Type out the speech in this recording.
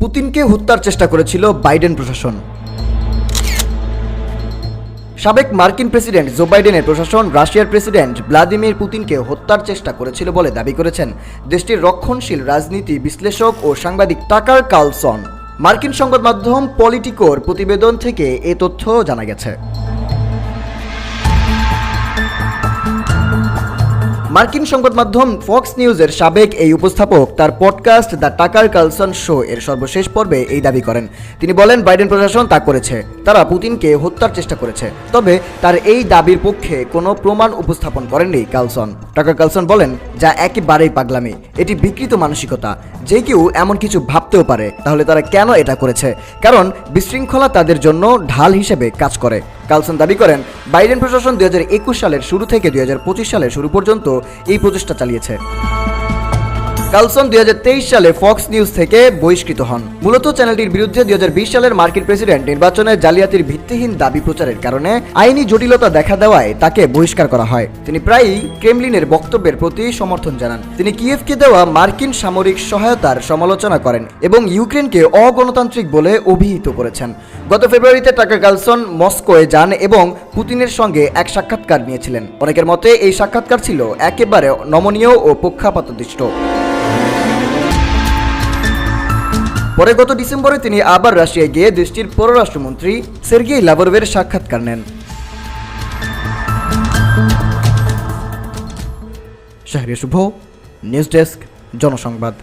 পুতিনকে হত্যার চেষ্টা করেছিল বাইডেন প্রশাসন। সাবেক মার্কিন প্রেসিডেন্ট জো বাইডেনের প্রশাসন, রাশিয়ার প্রেসিডেন্ট ভ্লাদিমির পুতিনকে হত্যার চেষ্টা করেছিল বলে দাবি করেছেন দেশটির রক্ষণশীল রাজনীতি বিশ্লেষক ও সাংবাদিক টাকার কার্লসন মার্কিন সংবাদ মাধ্যম পলিটিকোর প্রতিবেদন থেকে এ তথ্য জানা গেছে। মার্কিন সংবাদ মাধ্যম ফক্স নিউজের সাবেক এই উপস্থাপক তার podcast the Tucker Carlson show এর সর্বশেষ পর্বে এই দাবি করেন। তিনি বলেন, বাইডেন প্রশাসন তা করেছে। তারা পুতিনকে হত্যার চেষ্টা করেছে। তবে তার এই দাবির পক্ষে কোনো প্রমাণ উপস্থাপন করেননি কালসন। টাকার কালসন বলেন, যা একেবারেই পাগলামি। এটি বিকৃত মানসিকতা। যে কেউ এমন কিছু ভাবতেও পারে, তাহলে তারা কেন এটা করেছে? কারণ বিশৃঙ্খলা তাদের জন্য ঢাল হিসেবে কাজ করে। কালসন দাবি করেন, বাইডেন প্রশাসন দুই হাজার একুশ সালের শুরু থেকে দুই সালের শুরু পর্যন্ত এই প্রচেষ্টা চালিয়েছে। কালসন দুই হাজার তেইশ সালে ফক্স নিউজ থেকে বহিষ্কৃত হন। মূলত চ্যানেলটির বিরুদ্ধে দুই সালের মার্কিন প্রেসিডেন্ট নির্বাচনে জালিয়াতির ভিত্তিহীন দাবি প্রচারের কারণে আইনি জটিলতা দেখা দেওয়ায় তাকে বহিষ্কার করা হয়। তিনি প্রায়ই ক্রেমলিনের বক্তব্যের প্রতি সমর্থন জানান। তিনি কিয়েভকে দেওয়া মার্কিন সামরিক সহায়তার সমালোচনা করেন এবং ইউক্রেনকে অগণতান্ত্রিক বলে অভিহিত করেছেন। গত ফেব্রুয়ারিতে টাকা কালসন মস্কোয় যান এবং পুতিনের সঙ্গে এক সাক্ষাৎকার নিয়েছিলেন। অনেকের মতে এই সাক্ষাৎকার ছিল একেবারে নমনীয় ও পক্ষাপাতদৃষ্ট। পরে গত ডিসেম্বরে তিনি আবার রাশিয়ায় গিয়ে দেশটির পররাষ্ট্রমন্ত্রী সের্গেই লাভরভের সাক্ষাৎকার নেন। Shahriya Shuvo, news desk, Jonosongbad.